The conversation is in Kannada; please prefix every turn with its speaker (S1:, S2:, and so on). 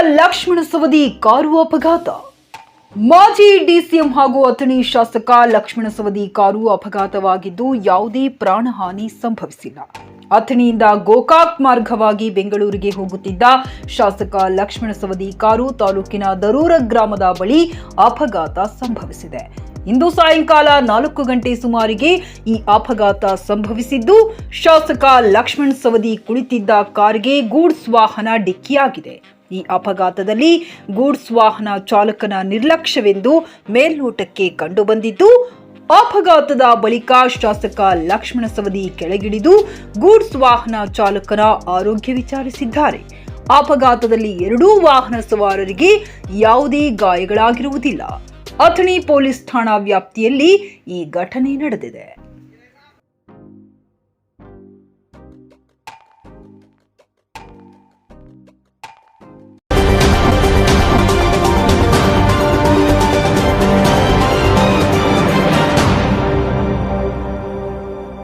S1: ಲಕ್ಷ್ಮಣ ಸವದಿ ಕಾರು ಅಪಘಾತ ಮಾಜಿ ಡಿಸಿಎಂ ಹಾಗೂ ಅಥಣಿ ಶಾಸಕ ಲಕ್ಷ್ಮಣ ಸವದಿ ಕಾರು ಅಪಘಾತವಾಗಿದ್ದು ಯಾವುದೇ ಪ್ರಾಣಹಾನಿ ಸಂಭವಿಸಿಲ್ಲ. ಅಥಣಿಯಿಂದ ಗೋಕಾಕ್ ಮಾರ್ಗವಾಗಿ ಬೆಂಗಳೂರಿಗೆ ಹೋಗುತ್ತಿದ್ದ ಶಾಸಕ ಲಕ್ಷ್ಮಣ ಸವದಿ ಕಾರು ತಾಲೂಕಿನ ದರೂರ ಗ್ರಾಮದ ಬಳಿ ಅಪಘಾತ ಸಂಭವಿಸಿದೆ. ಇಂದು ಸಾಯಂಕಾಲ ನಾಲ್ಕು ಗಂಟೆ ಸುಮಾರಿಗೆ ಈ ಅಪಘಾತ ಸಂಭವಿಸಿದ್ದು ಶಾಸಕ ಲಕ್ಷ್ಮಣ್ ಸವದಿ ಕುಳಿತಿದ್ದ ಕಾರ್ಗೆ ಗೂಡ್ಸ್ ವಾಹನ ಡಿಕ್ಕಿಯಾಗಿದೆ. ಈ ಅಪಘಾತದಲ್ಲಿ ಗೂಡ್ಸ್ ವಾಹನ ಚಾಲಕನ ನಿರ್ಲಕ್ಷ್ಯವೆಂದು ಮೇಲ್ನೋಟಕ್ಕೆ ಕಂಡುಬಂದಿದ್ದು, ಅಪಘಾತದ ಬಳಿಕ ಶಾಸಕ ಲಕ್ಷ್ಮಣ ಸವದಿ ಕೆಳಗಿಳಿದು ಗೂಡ್ಸ್ ವಾಹನ ಚಾಲಕನ ಆರೋಗ್ಯ ವಿಚಾರಿಸಿದ್ದಾರೆ. ಅಪಘಾತದಲ್ಲಿ ಎರಡೂ ವಾಹನ ಸವಾರರಿಗೆ ಯಾವುದೇ ಗಾಯಗಳಾಗಿರುವುದಿಲ್ಲ. ಅಥಣಿ ಪೊಲೀಸ್ ಠಾಣಾ ವ್ಯಾಪ್ತಿಯಲ್ಲಿ ಈ ಘಟನೆ ನಡೆದಿದೆ.